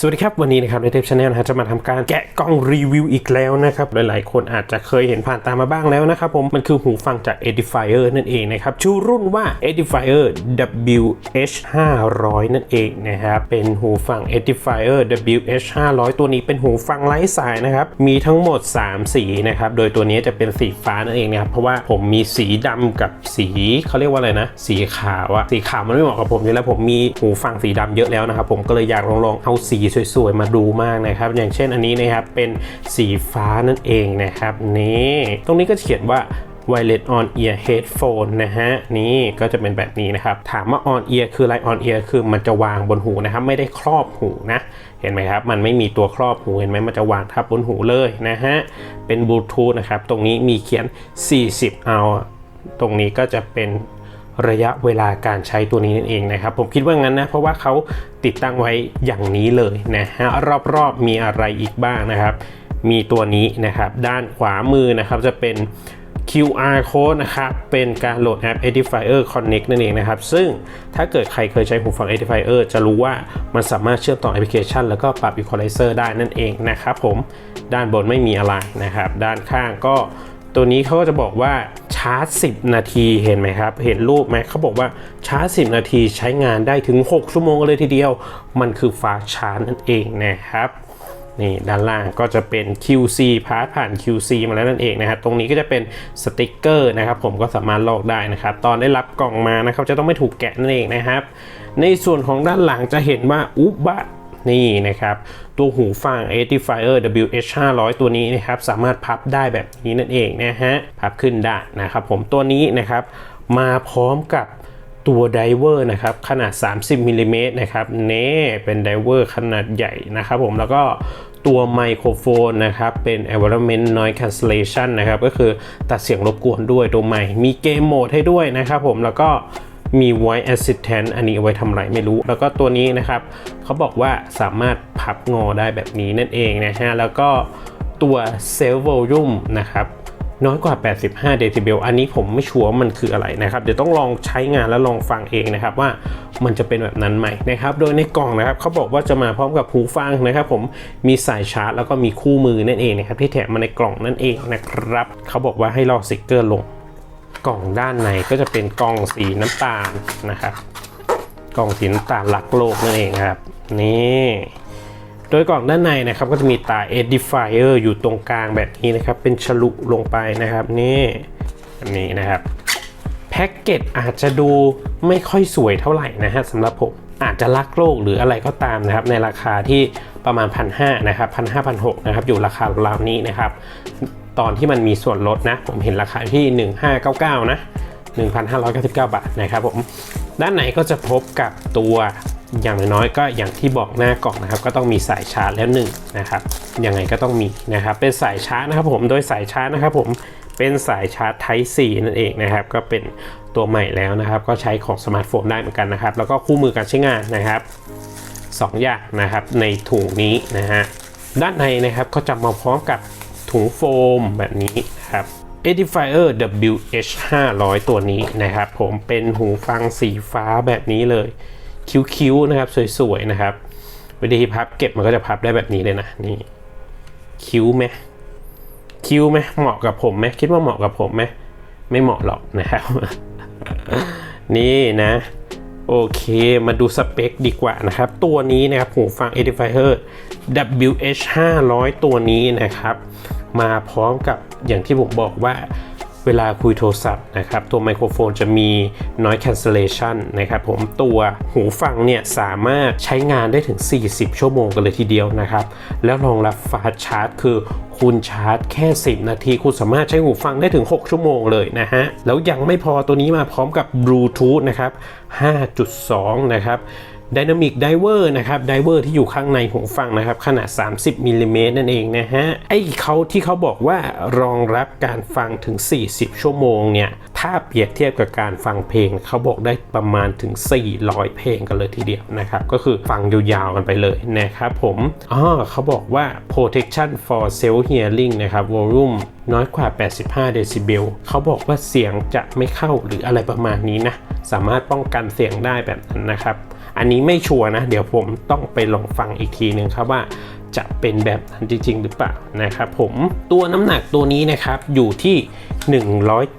สวัสดีครับ วันนี้นะครับในเทปชาแนลนะฮะจะมาทำการแกะกล้องรีวิวอีกแล้วนะครับ หลายๆ คนอาจจะเคยเห็นผ่านตามมาบ้างแล้วนะครับผม มันคือหูฟังจาก Edifier นั่นเองนะครับ ชื่อรุ่นว่า Edifier WH 500 นั่นเองนะครับเป็นหูฟัง Edifier WH 500 ตัวนี้เป็นหูฟังไร้สายนะครับ มีทั้งหมด 3 สีนะครับ โดยตัวนี้จะเป็นสีฟ้านั่นเองนะครับเพราะว่าผมมีสีดำกับสีเขาเรียกว่าอะไรนะ สีขาวอะสีขาวมันไม่เหมาะกับผมอยู่แล้วผมมีหูฟังสีดำเยอะแล้วนะครับผมก็เลยอยากลองลองๆเอาสีสวยๆ มาดูมากนะครับ อย่างเช่นอันนี้นะครับเป็นสีฟ้านั่นเองนะครับนี่ตรงนี้ก็เขียนว่า Wireless On Ear Headphone นะฮะนี่ก็จะเป็นแบบนี้นะครับ ถามว่า On Ear คืออะไร On Ear คือมันจะวางบนหูนะครับ ไม่ได้ครอบหูนะ เห็นไหมครับ มันไม่มีตัวครอบหูเห็นไหมมันจะวางทับบนหูเลยนะฮะเป็นบลูทูธนะครับ ตรงนี้มีเขียน 40 เอา ตรงนี้ก็จะเป็น ระยะเวลาการใช้ตัวนี้นั่นเองนะครับ ผมคิดว่างั้นนะ เพราะว่าเขาติดตั้งไว้อย่างนี้เลยนะฮะรอบๆมีอะไรอีกบ้างนะครับ มีตัวนี้นะครับ ด้านขวามือนะครับจะเป็น QR code นะครับ เป็นการโหลดแอป Edifier Connect นั่นเองนะครับ ซึ่งถ้าเกิดใครเคยใช้หูฟัง Edifier จะรู้ว่ามันสามารถเชื่อมต่อแอปพลิเคชัน แล้วก็ปรับ Equalizer ได้นั่นเองนะครับผม ด้านบนไม่มีอะไรนะครับ ด้านข้างก็ ตัวนี้เขาก็จะบอกว่าชาร์จ 10 นาทีเห็นไหมครับ เห็นรูปไหมเขาบอกว่าชาร์จ 10 นาทีใช้งานได้ถึง 6 ชั่วโมงเลยทีเดียว มันคือฟ้าชาร์จนั่นเองนะครับนี่ด้านล่างก็จะเป็น QC พาร์ทผ่าน QC มาแล้วนั่นเองนะครับตรงนี้ก็จะเป็นสติกเกอร์นะครับผมก็สามารถลอกได้นะครับ ตอนได้รับกล่องมานะครับจะต้องไม่ถูกแกะนั่นเองนะครับ ในส่วนของด้านหลังจะเห็นว่าอุบะ นี่นะครับ ตัวหูฟัง Edifier WH 500ตัวนี้นะครับ สามารถพับได้แบบนี้นั่นเองนะฮะ พับขึ้นได้นะครับ ผมตัวนี้นะครับ มาพร้อมกับตัวไดเวอร์นะครับ ขนาด 30มิลลิเมตรนะครับเน่เป็นไดเวอร์ขนาดใหญ่นะครับผมแล้วก็ตัวไมโครโฟนนะครับ เป็น environment noise cancellation นะครับ ก็คือตัดเสียงรบกวนด้วยตัวใหม่ มีเกมโหมดให้ด้วยนะครับผมแล้วก็ มี voice assistant อันนี้เอาไว้ทำอะไรไม่รู้ แล้วก็ตัวนี้นะครับเขาบอกว่าสามารถพับงอได้แบบนี้นั่นเองนะฮะ แล้วก็ตัว self volume นะครับน้อยกว่า 85 เดซิเบล อันนี้ผมไม่ชัวร์ว่ามันคืออะไรนะครับ เดี๋ยวต้องลองใช้งานแล้วลองฟังเองนะครับว่ามันจะเป็นแบบนั้นไหมนะครับ โดยในกล่องนะครับเขาบอกว่าจะมาพร้อมกับหูฟังนะครับผมมีสายชาร์จแล้วก็มีคู่มือนั่นเองนะครับที่แถมมาในกล่องนั่นเองนะครับเขาบอกว่าให้ลอกสติกเกอร์ลง กล่องด้านในก็จะเป็นกล่องสีน้ำตาลนะครับ กล่องสีน้ำตาลหลักโลกนั่นเองครับ นี่โดยกล่องด้านในนะครับก็จะมีตา edifier อยู่ตรงกลางแบบนี้นะครับ เป็นฉลุลงไปนะครับนี่อันนี้นะครับแพ็กเกจอาจจะดูไม่ค่อยสวยเท่าไหร่นะฮะสำหรับผมอาจจะลักโลกหรืออะไรก็ตามนะครับ ในราคาที่ประมาณ1 5 0 0นะครับ1 5 0 0 6นะครับอยู่ราคาราวนี้นะครับ ตอนที่มันมีส่วนลดนะ ผมเห็นราคาที่ 1599 นะ 1,599 บาทนะครับผม ด้านไหนก็จะพบกับตัวอย่างน้อยก็อย่างที่บอกหน้ากล่องนะครับ ก็ต้องมีสายชาร์จแล้วหนึ่งนะครับยังไงก็ต้องมีนะครับ เป็นสายชาร์จนะครับผมโดยสายชาร์จนะครับผมเป็นสายชาร์จ Type C นั่นเองนะครับ ก็เป็นตัวใหม่แล้วนะครับ ก็ใช้ของสมาร์ทโฟนได้เหมือนกันนะครับ แล้วก็คู่มือการใช้งานนะครับ2อย่างนะครับในถุงนี้นะฮะด้านในนะครับก็จะมาพร้อมกับ ถุงโฟมแบบนี้ครับ Edifier WH 500 ตัวนี้นะครับผมเป็นหูฟังสีฟ้าแบบนี้เลย คิ้วๆนะครับสวยๆนะครับ วิธีพับเก็บมันก็จะพับได้แบบนี้เลยนะนี่คิ้วไหมคิ้วไหมเหมาะกับผมไหมคิดว่าเหมาะกับผมไหมไม่เหมาะหรอกนะครับ นี่นะโอเค มาดูสเปคดีกว่านะครับ ตัวนี้นะครับหูฟัง Edifier WH 500 ตัวนี้นะครับ มาพร้อมกับอย่างที่ผมบอกว่าเวลาคุยโทรศัพท์นะครับ ตัวไมโครโฟนจะมี noise cancellation นะครับผมตัวหูฟังเนี่ยสามารถใช้งานได้ถึง 40 ชั่วโมงกันเลยทีเดียวนะครับ แล้วรองรับฟาชาร์จคือคุณชาร์จแค่ 10 นาที คุณสามารถใช้หูฟังได้ถึง 6 ชั่วโมงเลยนะฮะ แล้วยังไม่พอตัวนี้มาพร้อมกับบลูทูธนะครับ 5.2 นะครับ Dynamic Diver นะครับ Diver ที่อยู่ข้างในหูฟังนะครับ ขนาด 30มิลลิเมตรนั่นเองนะฮะ ไอ้เขาที่เขาบอกว่ารองรับการฟังถึง 40 ชั่วโมงเนี่ย ถ้าเปรียบเทียบกับการฟังเพลง เขาบอกได้ประมาณถึง 400 เพลงกันเลยทีเดียวนะครับ ก็คือฟังยาวๆกันไปเลยนะครับผมอ๋อเขาบอกว่า protection for self hearing นะครับ volume น้อยกว่า 85 เดซิเบล เขาบอกว่าเสียงจะไม่เข้าหรืออะไรประมาณนี้นะ สามารถป้องกันเสียงได้แบบนั้นนะครับ อันนี้ไม่ชัวร์นะ เดี๋ยวผมต้องไปลองฟังอีกทีหนึ่งครับว่าจะเป็นแบบนั้นจริง ๆ หรือเปล่านะครับผมตัวน้ำหนักตัวนี้นะครับอยู่ที่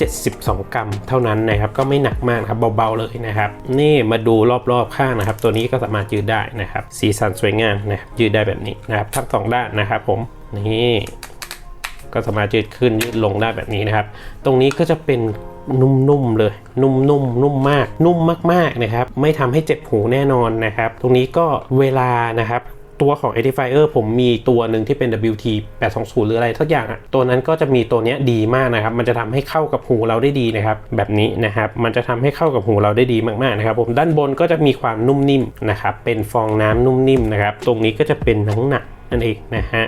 172 กรัมเท่านั้นนะครับก็ไม่หนักมากครับเบาๆเลยนะครับ นี่มาดูรอบๆข้างนะครับ ตัวนี้ก็สามารถยืดได้นะครับ สีสันสวยงามนะครับยืดได้แบบนี้นะครับทั้งสองด้านนะครับผมนี่ ก็สามารถยืดขึ้นยืดลงได้แบบนี้นะครับ ตรงนี้ก็จะเป็นนุ่มๆเลย นุ่มๆนนุ่มมาก นุ่มมากๆนะครับ ไม่ทำให้เจ็บหูแน่นอนนะครับ ตรงนี้ก็เวลานะครับตัวของ Edifier ผมมีตัวหนึ่งที่เป็น WT 820หรืออะไรทักอย่างอะตัวนั้นก็จะมีตัวเนี้ยดีมากนะครับ มันจะทำให้เข้ากับหูเราได้ดีนะครับ แบบนี้นะครับ มันจะทำให้เข้ากับหูเราได้ดีมากๆนะครับ ผมด้านบนก็จะมีความนุ่มนิ่มนะครับ เป็นฟองน้ำนุ่มนิ่มนะครับ ตรงนี้ก็จะเป็นหนังหนักนั่นเองนะฮะ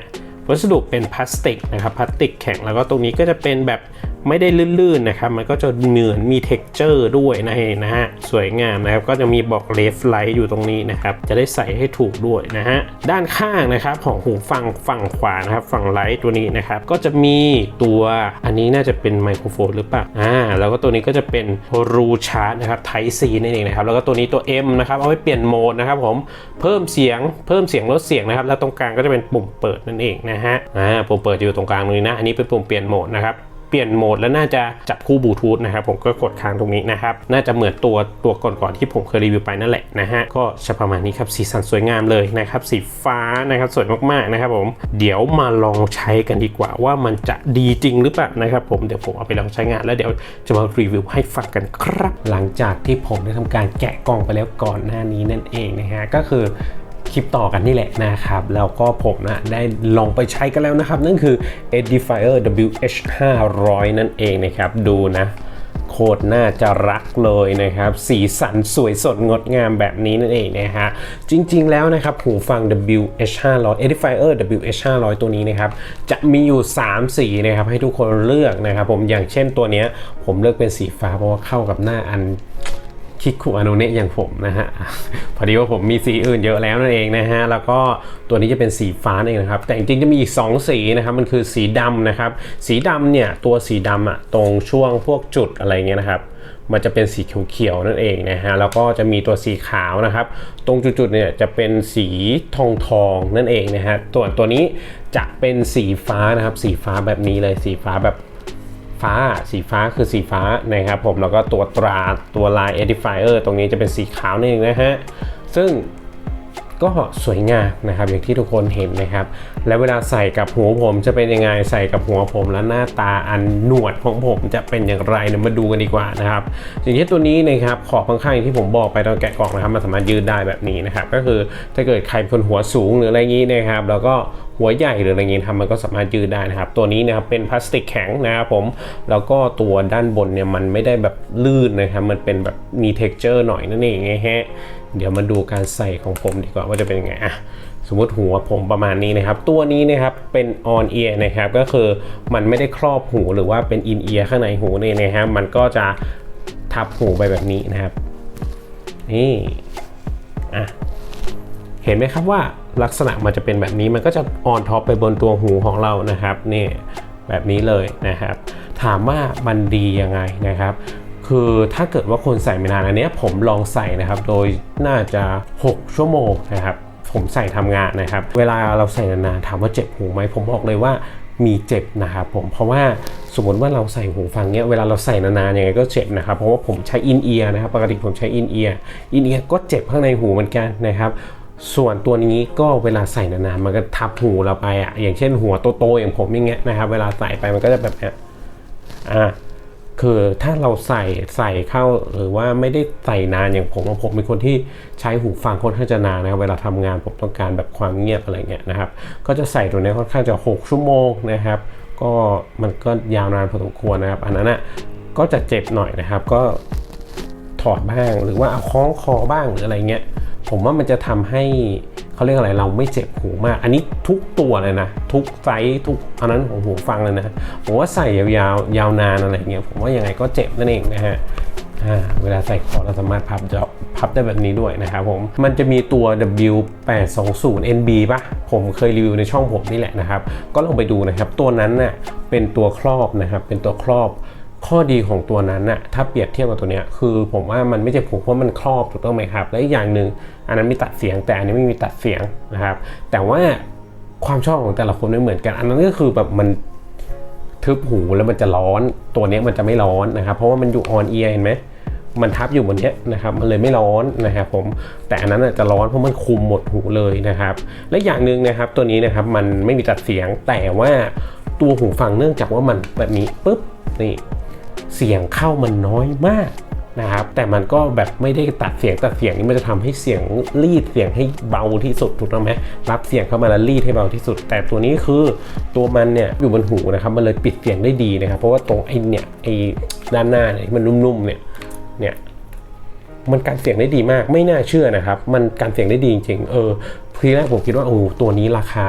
วัสดุเป็นพลาสติกนะครับพลาสติกแข็งแล้วก็ตรงนี้ก็จะเป็นแบบ ไม่ได้ลื่นๆนะครับ มันก็จะเหนือนมีเท็กเจอร์ด้วยนะเองนะฮะสวยงามนะครับ ก็จะมีบอกเลฟไลท์อยู่ตรงนี้นะครับ จะได้ใส่ให้ถูกด้วยนะฮะ ด้านข้างนะครับของหูฟังฝั่งขวานะครับ ฝั่งไลท์ตัวนี้นะครับ ก็จะมีตัวอันนี้น่าจะเป็นไมโครโฟนหรือเปล่า อ่า แล้วก็ตัวนี้ก็จะเป็นรูชาร์จนะครับไทซีนั่นเองนะครับ แล้วก็ตัวนี้ตัว M นะครับ เอาไว้เปลี่ยนโหมดนะครับผม เพิ่มเสียง เพิ่มเสียงลดเสียงนะครับ แล้วตรงกลางก็จะเป็นปุ่มเปิดนั่นเองนะฮะ อ่า ปุ่มเปิดอยู่ตรงกลางตรงนี้นะ อันนี้เป็นปุ่มเปลี่ยนโหมดนะครับ เปลี่ยนโหมดแล้วน่าจะจับคู่บลูทูธนะครับผมก็กดค้างตรงนี้นะครับ น่าจะเหมือนตัวตัวก่อนๆที่ผมเคยรีวิวไปนั่นแหละนะฮะก็จะประมาณนี้ครับสีสันสวยงามเลยนะครับสีฟ้านะครับสวยมากๆนะครับผมเดี๋ยวมาลองใช้กันดีกว่าว่ามันจะดีจริงหรือเปล่านะครับผมเดี๋ยวผมเอาไปลองใช้งานแล้วเดี๋ยวจะมารีวิวให้ฟังกันครับ หลังจากที่ผมได้ทำการแกะกล่องไปแล้วก่อนหน้านี้นั่นเองนะฮะก็คือ คลิปต่อกันนี่แหละนะครับ แล้วก็ผมนะได้ลองไปใช้กันแล้วนะครับ นั่นคือ Edifier WH 500นั่นเองนะครับ ดูนะโคตรน่าจะรักเลยนะครับ สีสันสวยสดงดงามแบบนี้นั่นเองนะฮะจริงๆแล้วนะครับหูฟัง WH 500 Edifier WH 500ตัวนี้นะครับจะมีอยู่ 3 สีนะครับให้ทุกคนเลือกนะครับผมอย่างเช่นตัวนี้ผมเลือกเป็นสีฟ้าเพราะว่าเข้ากับหน้าอัน คิกคุอาโนเนะอย่างผมนะฮะ พอดีว่าผมมีสีอื่นเยอะแล้วนั่นเองนะฮะ แล้วก็ตัวนี้จะเป็นสีฟ้าเองนะครับ แต่จริงๆจะมีอีก 2 สีนะครับ มันคือสีดำนะครับ สีดำเนี่ย ตัวสีดำอะตรงช่วงพวกจุดอะไรเงี้ยนะครับมันจะเป็นสีเขียวๆนั่นเองนะฮะ แล้วก็จะมีตัวสีขาวนะครับ ตรงจุดๆเนี่ยจะเป็นสีทองทองๆนั่นเองนะฮะส่วตัวนี้จะเป็นสีฟ้านะครับ สีฟ้าแบบนี้เลย สีฟ้าแบบ ฟ้าสีฟ้าคือสีฟ้านะครับผมแล้วก็ตัวตราตัวลาย edifier ตรงนี้จะเป็นสีขาวนี่เองนะฮะ ซึ่งก็สวยงามนะครับอย่างที่ทุกคนเห็นนะครับ และเวลาใส่กับหัวผมจะเป็นยังไงใส่กับหัวผมและหน้าตาอันหนวดของผมจะเป็นอย่างไรเนี่ยมาดูกันดีกว่านะครับอย่างที่ตัวนี้นะครับขอบข้างๆอย่างที่ผมบอกไปตอนแกะกล่องนะครับมันสามารถยืดได้แบบนี้นะครับก็คือถ้าเกิดใครเป็นคนหัวสูงหรืออะไรอย่างนี้นะครับ แล้วก็ หัวใหญ่หรืออะไรเงี้ยทำมันก็สามารถยืดได้นะครับ ตัวนี้นะครับเป็นพลาสติกแข็งนะครับผม แล้วก็ตัวด้านบนเนี่ยมันไม่ได้แบบลื่นนะครับ มันเป็นแบบมี t e x t อร์หน่อยนั่นเองไงฮะ เดี๋ยวมาดูการใส่ของผมดีกว่าว่าจะเป็นยังไงอะสมมติหัวผมประมาณนี้นะครับ ตัวนี้นะครับเป็น on ear นะครับ ก็คือมันไม่ได้ครอบหูหรือว่าเป็น in ear ข้างในหูเนี่ยนะฮะมันก็จะทับหูไปแบบนี้นะครับ นี่ อะ เห็นไหมครับว่า ลักษณะมันจะเป็นแบบนี้มันก็จะออนท็อปไปบนตัวหูของเรานะครับนี่แบบนี้เลยนะครับ ถามว่ามันดียังไงนะครับ คือถ้าเกิดว่าคนใส่ไม่นานอันนี้ผมลองใส่นะครับ โดยน่าจะ 6 ชั่วโมงนะครับ ผมใส่ทำงานนะครับ เวลาเราใส่นานๆถามว่าเจ็บหูไหมผมบอกเลยว่ามีเจ็บนะครับผมเพราะว่าสมมติว่าเราใส่หูฟังเนี้ยเวลาเราใส่นานๆยังไงก็เจ็บนะครับเพราะว่าผมใช้อินเอียร์นะครับปกติผมใช้อินเอียร์อินเอียร์ก็เจ็บข้างในหูเหมือนกันนะครับ ส่วนตัวนี้ก็เวลาใส่นานๆมันก็ทับหูเราไปอะอย่างเช่นหัวโตๆอย่างผมอย่างเงี้ยนะครับ เวลาใส่ไปมันก็จะแบบเนี้ยอ่าคือถ้าเราใส่ใส่เข้าหรือว่าไม่ได้ใส่นานอย่างผมผมเป็นคนที่ใช้หูฟังค่อนข้างจะนานนะครับเวลาทำงานผมต้องการแบบความเงียบอะไรเงี้ยนะครับ ก็จะใส่ตัวนี้ค่อนข้างจะ 6 ชั่วโมงนะครับ ก็มันก็ยาวนานพอสมควรนะครับ อันนั้นอะก็จะเจ็บหน่อยนะครับ ก็ถอดบ้างหรือว่าเอาคล้องคอบ้างหรืออะไรเงี้ย ผมว่ามันจะทำให้เขาเรียกอะไรเราไม่เจ็บหูมาก อันนี้ทุกตัวเลยนะ ทุกไซส์ทุกอันนั้นของหูฟังเลยนะ ผมว่าใส่ยาวๆยาวนานอะไรเงี้ยผมว่ายังไงก็เจ็บนั่นเองนะฮะเวลาใส่คอเราสามารถพับจะพับได้แบบนี้ด้วยนะครับผม มันจะมีตัว W820 NB ปะผมเคยรีวิวในช่องผมนี่แหละนะครับ ก็ลองไปดูนะครับ ตัวนั้นน่ะเป็นตัวครอบนะครับ เป็นตัวครอบ ข้อดีของตัวนั้นน่ะถ้าเปรียบเทียบกับตัวเนี้ยคือผมว่ามันไม่เจ็บหูเพราะมันครอบถูกต้องไหมครับ และอีกอย่างหนึ่งอันนั้นมีตัดเสียงแต่อันนี้ไม่มีตัดเสียงนะครับ แต่ว่าความชอบของแต่ละคนไม่เหมือนกัน อันนั้นก็คือแบบมันทึบหูแล้วมันจะร้อนตัวเนี้ยมันจะไม่ร้อนนะครับ เพราะว่ามันอยู่ออนเอียเห็นไหมมันทับอยู่บนเนี้ยนะครับ มันเลยไม่ร้อนนะครับผม แต่อันนั้นจะร้อนเพราะมันคุมหมดหูเลยนะครับ และอย่างหนึ่งนะครับตัวนี้นะครับมันไม่มีตัดเสียงแต่ว่าตัวหูฟังเนื่องจากว่ามันแบบนี้ปุ๊บนี่ เสียงเข้ามันน้อยมากนะครับแต่มันก็แบบไม่ได้ตัดเสียงตัดเสียงนี่มันจะทำให้เสียงรีดเสียงให้เบาที่สุดถูกต้องไหมรับเสียงเข้ามาแล้วรีดให้เบาที่สุด แต่ตัวนี้คือตัวมันเนี่ยอยู่บนหูนะครับมันเลยปิดเสียงได้ดีนะครับเพราะว่าตรงไอ้เนี่ยไอ้ด้านหน้าเนี่ยมันนุ่มๆเนี่ยเนี่ยมันการเสียงได้ดีมากไม่น่าเชื่อนะครับ มันการเสียงได้ดีจริงๆเออทีแรกผมคิดว่าโอ้ตัวนี้ราคา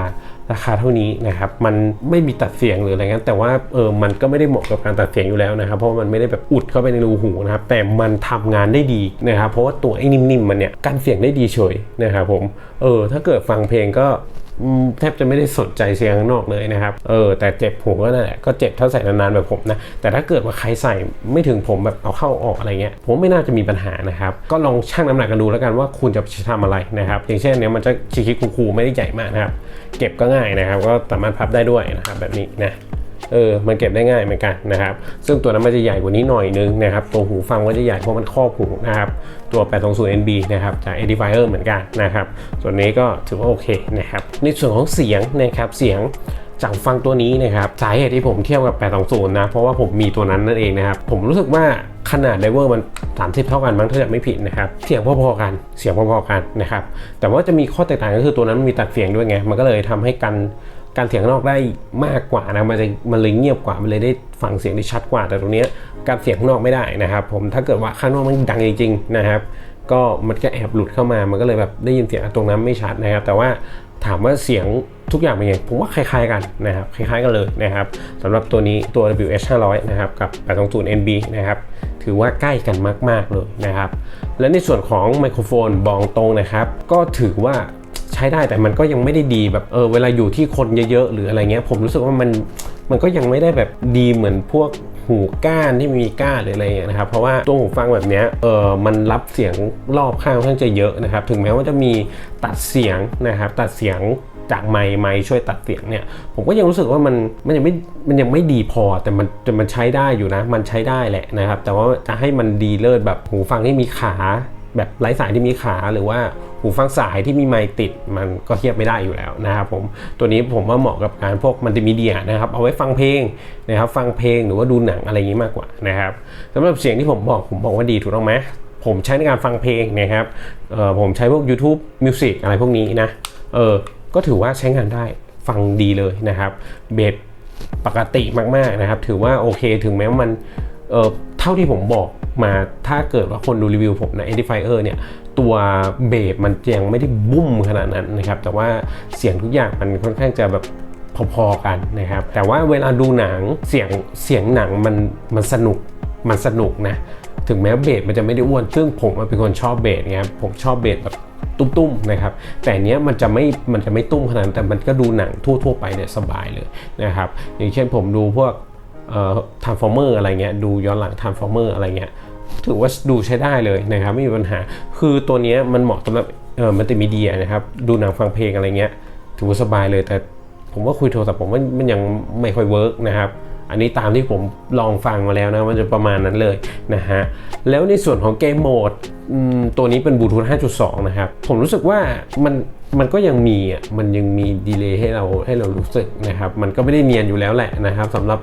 ราคาเท่านี้นะครับมันไม่มีตัดเสียงหรืออะไรเงี้ยแต่ว่าเออมันก็ไม่ได้เหมาะกับการตัดเสียงอยู่แล้วนะครับ เพราะว่ามันไม่ได้แบบอุดเข้าไปในรูหูนะครับแต่มันทำงานได้ดีนะครับเพราะว่าตัวไอ้นิ่มๆมันเนี่ยการเสียงได้ดีเฉยนะครับผมเออถ้าเกิดฟังเพลงก็ แทบจะไม่ได้สนใจเสียงข้างนอกเลยนะครับ เออ แต่เจ็บหูก็นั่นแหละ ก็เจ็บถ้าใส่นานๆแบบผมนะ แต่ถ้าเกิดว่าใครใส่ไม่ถึงผมแบบเอาเข้าออกอะไรเงี้ย ผมไม่น่าจะมีปัญหานะครับ ก็ลองชั่งน้ำหนักกันดูแล้วกันว่าคุณจะทำอะไรนะครับ อย่างเช่นเนี้ยมันจะชิคิคูคูไม่ได้ใหญ่มากนะครับ เก็บก็ง่ายนะครับ ก็สามารถพับได้ด้วยนะครับแบบนี้นะ เออมันเก็บได้ง่ายเหมือนกันนะครับ ซึ่งตัวนั้นมันจะใหญ่กว่านี้หน่อยนึงนะครับ ตัวหูฟังก็จะใหญ่เพราะมันครอบหูนะครับ ตัว 820 NB นะครับจาก Edifier เหมือนกันนะครับ ส่วนนี้ก็ถือว่าโอเคนะครับ ในส่วนของเสียงนะครับเสียงจากฟังตัวนี้นะครับสาเหตุที่ผมเทียบกับ 820 นะ เพราะว่าผมมีตัวนั้นนั่นเองนะครับ ผมรู้สึกว่าขนาดไดเวอร์มัน 30 เท่ากันมั้งถ้าจะไม่ผิดนะครับ เสียงพอๆกัน เสียงพอๆกันนะครับ แต่ว่าจะมีข้อแตกต่างก็คือตัวนั้นมันมีตัดเสียงด้วยไง มันก็เลยทำให้กัน การเสียงข้างนอกได้มากกว่านะมันจะมันเลยเงียบกว่ามันเลยได้ฟังเสียงได้ชัดกว่า แต่ตรงนี้การเสียงข้างนอกไม่ได้นะครับ ผมถ้าเกิดว่าข้างนอกมันดังจริงๆนะครับ ก็มันก็แอบหลุดเข้ามามันก็เลยแบบได้ยินเสียงตรงนั้นไม่ชัดนะครับ แต่ว่าถามว่าเสียงทุกอย่างเป็นไงผมว่าคล้ายๆกันนะครับคล้ายๆกันเลยนะครับสำหรับตัวนี้ตัว WH 500นะครับกับ820 NB นะครับถือว่าใกล้กันมากๆเลยนะครับ และในส่วนของไมโครโฟนบองตรงนะครับ ก็ถือว่า ช้ได้แต่มันก็ยังไม่ได้ดีแบบเออเวลาอยู่ที่คนเยอะๆหรืออะไรเงี้ยผมรู้สึกว่ามันมันก็ยังไม่ได้แบบดีเหมือนพวกหูก้านที่มีก้านหรืออะไรเงี้ยนะครับเพราะว่าตัวหูฟังแบบเนี้ยเออมันรับเสียงรอบข้างค่อนข้างจะเยอะนะครับถึงแม้ว่าจะมีตัดเสียงนะครับตัดเสียงจากไมค์ไมค์ช่วยตัดเสียงเนี่ยผมก็ยังรู้สึกว่ามันมันยังไม่มันยังไม่ดีพอแต่มันแต่มันใช้ได้อยู่นะ มันใช้ได้แหละนะครับ แต่ว่าจะให้มันดีเลิศแบบหูฟังที่มีขา แบบไร้สายที่มีขาหรือว่าหูฟังสายที่มีไมค์ติดมันก็เทียบไม่ได้อยู่แล้วนะครับผมตัวนี้ผมว่าเหมาะกับการพวกมัลติมีเดียนะครับเอาไว้ฟังเพลงนะครับฟังเพลงหรือว่าดูหนังอะไรอย่างนี้มากกว่านะครับสำหรับเสียงที่ผมบอกผมบอกว่าดีถูกต้องไหมผมใช้ในการฟังเพลงนะครับผมใช้พวก YouTube Music อะไรพวกนี้นะเออก็ถือว่าใช้งานได้ฟังดีเลยนะครับเบสปกติมากๆนะครับ ถือว่าโอเคถึงแม้มันเท่าที่ผมบอก มาถ้าเกิดว่าคนดูรีวิวผมนะ Edifier เนี่ย ตัวเบสมันยังไม่ได้บุ้มขนาดนั้นนะครับ แต่ว่าเสียงทุกอย่างมันค่อนข้างจะแบบพอๆกันนะครับ แต่ว่าเวลาดูหนังเสียงเสียงหนังมันมันสนุกมันสนุกนะ ถึงแม้เบสมันจะไม่ได้อ้วน ซึ่งผมเป็นคนชอบเบสไงครับผมชอบเบสแบบตุ้มๆนะครับ แต่อันเนี้ยมันจะไม่ มันจะไม่ตุ้มขนาดนั้นแต่มันก็ดูหนังทั่วๆไปเนี่ยสบายเลยนะครับ อย่างเช่นผมดูพวก เอ่อ Transformer อะไรเงี้ยดูย้อนหลัง Transformer อะไรเงี้ยถือว่าดูใช้ได้เลยนะครับไม่มีปัญหา คือตัวนี้มันเหมาะสำหรับเอ่อมัลติมีเดียนะครับดูหนังฟังเพลงอะไรเงี้ยถือว่าสบายเลยแต่ผมว่าคุยโทรศัพท์ผมว่ามันยังไม่ค่อยเวิร์กนะครับอันนี้ตามที่ผมลองฟังมาแล้วนะมันจะประมาณนั้นเลยนะฮะแล้วในส่วนของเกมโหมดตัวนี้เป็นบลูทูธ5.2 นะครับ ผมรู้สึกว่ามัน มันก็ยังมีอะมันยังมีดีเลย์ให้เราให้เรารู้สึกนะครับมันก็ไม่ได้เนียนอยู่แล้วแหละนะครับสำหรับ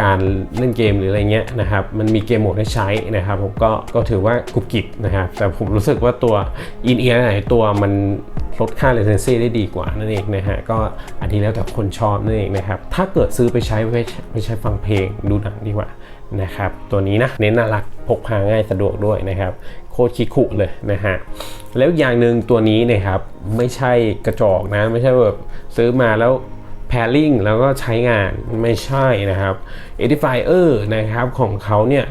การเล่นเกมหรืออะไรเงี้ยนะครับมันมีเกมโหมดให้ใช้นะครับผมก็ก็ถือว่ากุบกิบนะครับแต่ผมรู้สึกว่าตัวอินเอียร์ไหนตัวมันลดค่า latency ได้ดีกว่านั่นเองนะฮะก็อันนี้แล้วแต่คนชอบนั่นเองนะครับถ้าเกิดซื้อไปใช้ไว้ไปใช้ฟังเพลงดูหนังดีกว่านะครับตัวนี้นะเน้นน่ารักพกพาง่ายสะดวกด้วยนะครับ โคตรคิคุเลยนะฮะ แล้วอย่างหนึ่งตัวนี้นะครับไม่ใช่กระจอกนะ ไม่ใช่แบบซื้อมาแล้ว pairing แล้วก็ใช้งานไม่ใช่นะครับ Edifier นะครับของเขาเนี่ย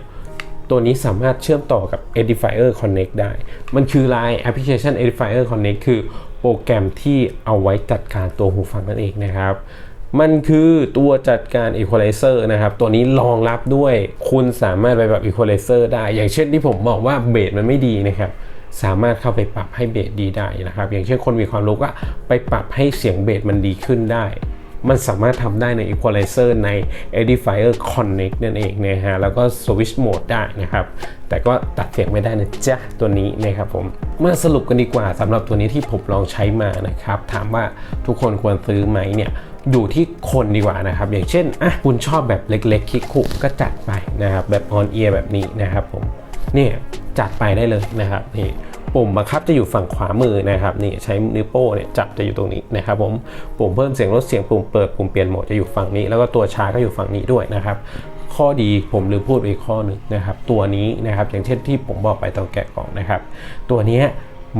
ตัวนี้สามารถเชื่อมต่อกับ Edifier Connect ได้ มันคือ Line Application Edifier Connect คือโปรแกรมที่เอาไว้จัดการตัวหูฟังนั่นเองนะครับ มันคือตัวจัดการ Equalizer นะครับ ตัวนี้รองรับด้วยคุณสามารถไปปรับ Equalizer ได้ อย่างเช่นที่ผมบอกว่าเบสมันไม่ดีนะครับสามารถเข้าไปปรับให้เบสดีได้นะครับ อย่างเช่นคนมีความรู้ก็ไปปรับให้เสียงเบสมันดีขึ้นได้ มันสามารถทำได้ใน Equalizer ใน Edifier Connect นั่นเองนะฮะ แล้วก็ Switch Mode ได้นะครับ แต่ก็ตัดเสียงไม่ได้นะจ๊ะ ตัวนี้นะครับผม มาสรุปกันดีกว่าสำหรับตัวนี้ที่ผมลองใช้มานะครับ ถามว่าทุกคนควรซื้อไหมเนี่ย อยู่ที่คนดีกว่านะครับ อย่างเช่นอะคุณชอบแบบเล็กๆคิกคุก็จัดไปนะครับแบบออนเอียแบบนี้นะครับผมนี่จัดไปได้เลยนะครับนี่ปุ่มบังคับจะอยู่ฝั่งขวามือนะครับนี่ใช้นิ้วโป้เนี่ยจับจะอยู่ตรงนี้นะครับผมปุ่มเพิ่มเสียงลดเสียงปุ่มเปิดปุ่มเปลี่ยนโหมดจะอยู่ฝั่งนี้ แล้วก็ตัวชาร์จก็อยู่ฝั่งนี้ด้วยนะครับข้อดีผมลืมพูดไปอีกข้อหนึ่งนะครับตัวนี้นะครับอย่างเช่นที่ผมบอกไปตอนแกะกล่องนะครับ ตัวนี้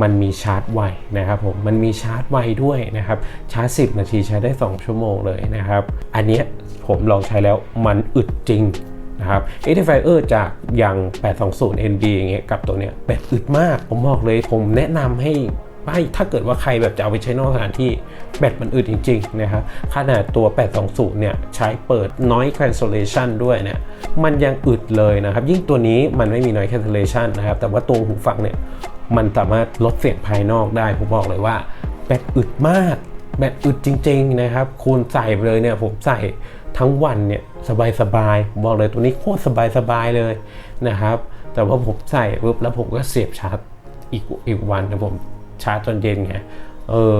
มันมีชาร์จไวนะครับผมมันมีชาร์จไวด้วยนะครับชาร์จ 10 นาทีใช้ได้ 2 ชั่วโมงเลยนะครับ อันนี้ผมลองใช้แล้วมันอึดจริงนะครับ Edifier จากอย่าง 820 NB อย่างเงี้ยกับตัวเนี้ยแบตอึดมาก ผมบอกเลยผมแนะนำให้ให้ถ้าเกิดว่าใครแบบจะเอาไปใช้นอกสถานที่แบตมันอึดจริงๆนะครับขนาดตัว 820 เนี่ย ใช้เปิด noise cancellation ด้วยเนี่ย มันยังอึดเลยนะครับ ยิ่งตัวนี้มันไม่มี noise cancellation นะครับ แต่ว่าตัวหูฟังเนี่ย มันสามารถลดเสียงภายนอกได้ ผมบอกเลยว่าแบตอึดมาก แบตอึดจริง ๆ นะครับคุณใส่ไปเลยเนี่ยผมใส่ทั้งวันเนี่ยสบายๆผมบอกเลยตัวนี้โคตรสบายๆเลยนะครับ แต่ว่าผมใส่ปุ๊บแล้วผมก็เสียบชาร์จอีกอีกวันนะผมชาร์จจนเย็นไงเออ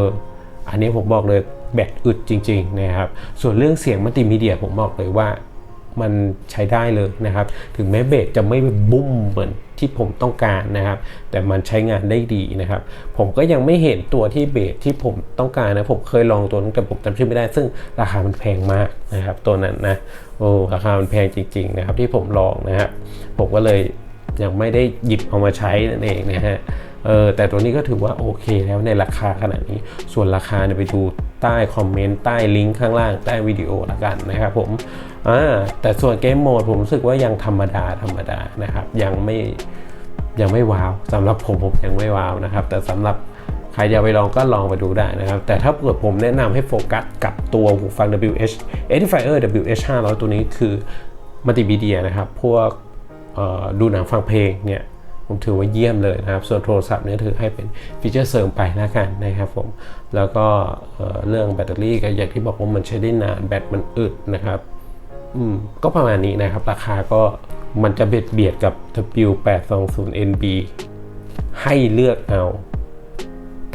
อันนี้ผมบอกเลยแบตอึดจริง ๆ นะครับ ส่วนเรื่องเสียงมัลติมีเดียผมบอกเลยว่า มันใช้ได้เลยนะครับ ถึงแม้เบสจะไม่บุ้มเหมือนที่ผมต้องการนะครับ แต่มันใช้งานได้ดีนะครับ ผมก็ยังไม่เห็นตัวที่เบสที่ผมต้องการนะ ผมเคยลองตัวนึงแต่ผมจำชื่อไม่ได้ ซึ่งราคามันแพงมากนะครับ ตัวนั้นนะ โอ้ราคามันแพงจริง ๆ นะครับ ที่ผมลองนะครับ ผมก็เลยยังไม่ได้หยิบเอามาใช้นั่นเองนะฮะ เออแต่ตัวนี้ก็ถือว่าโอเคแล้วในราคาขนาดนี้ ส่วนราคาเนี่ยไปดูใต้คอมเมนต์ใต้ลิงก์ข้างล่างใต้วิดีโอละกันนะครับผมอ่าแต่ส่วนเกมโหมดผมรู้สึกว่ายังธรรมดาธรรมดานะครับยังไม่ยังไม่ว้าวสำหรับผมผมยังไม่ว้าวนะครับ แต่สำหรับใครจะไปลองก็ลองไปดูได้นะครับ แต่ถ้าเกิดผมแนะนำให้โฟกัสกับตัวหูฟัง WH Edifier WH 500ตัวนี้คือมัลติมีเดียนะครับ พวกดูหนังฟังเพลงเนี่ย ผมถือว่าเยี่ยมเลยนะครับ ส่วนโทรศัพท์เนี่ยถือให้เป็นฟีเจอร์เสริมไปนะกันนะครับผม แล้วก็เอ่อเรื่องแบตเตอรี่ก็อย่างที่บอกว่ามันใช้ได้นานแบตมันอึดนะครับ อืม ก็ประมาณนี้นะครับ ราคาก็มันจะเบียดเบียดกับ W820NB ให้เลือกเอา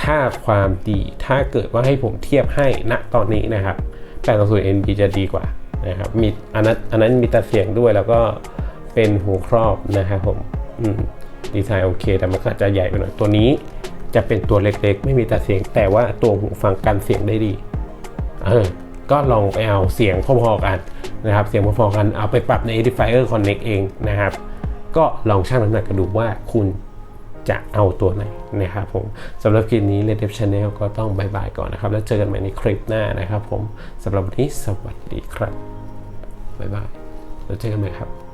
ถ้าความดี ถ้าเกิดว่าให้ผมเทียบให้ณตอนนี้นะครับ 820NB จะดีกว่านะครับมีอันนั้นอันนั้นมีตาเสียงด้วยแล้วก็เป็นหูครอบนะครับผม อืม ดีไซน์โอเค แต่มันก็จะใหญ่ไปหน่อย ตัวนี้จะเป็นตัวเล็กๆ ไม่มีตาเสียง แต่ว่าตัวหูฟังกันเสียงได้ดี เออ ก็ลองไปเอาเสียงพอๆกันนะครับ เสียงพอๆกัน เอาไปปรับใน Edifier Connect เองนะครับ ก็ลองชั่งน้ำหนักกันดูว่าคุณจะเอาตัวไหนนะครับผมสำหรับคลิปนี้ Red Dev Channel ก็ต้องบายบายก่อนนะครับ แล้วเจอกันใหม่ในคลิปหน้านะครับผมสำหรับวันนี้สวัสดีครับบายบายแล้วเจอกันใหม่ครับ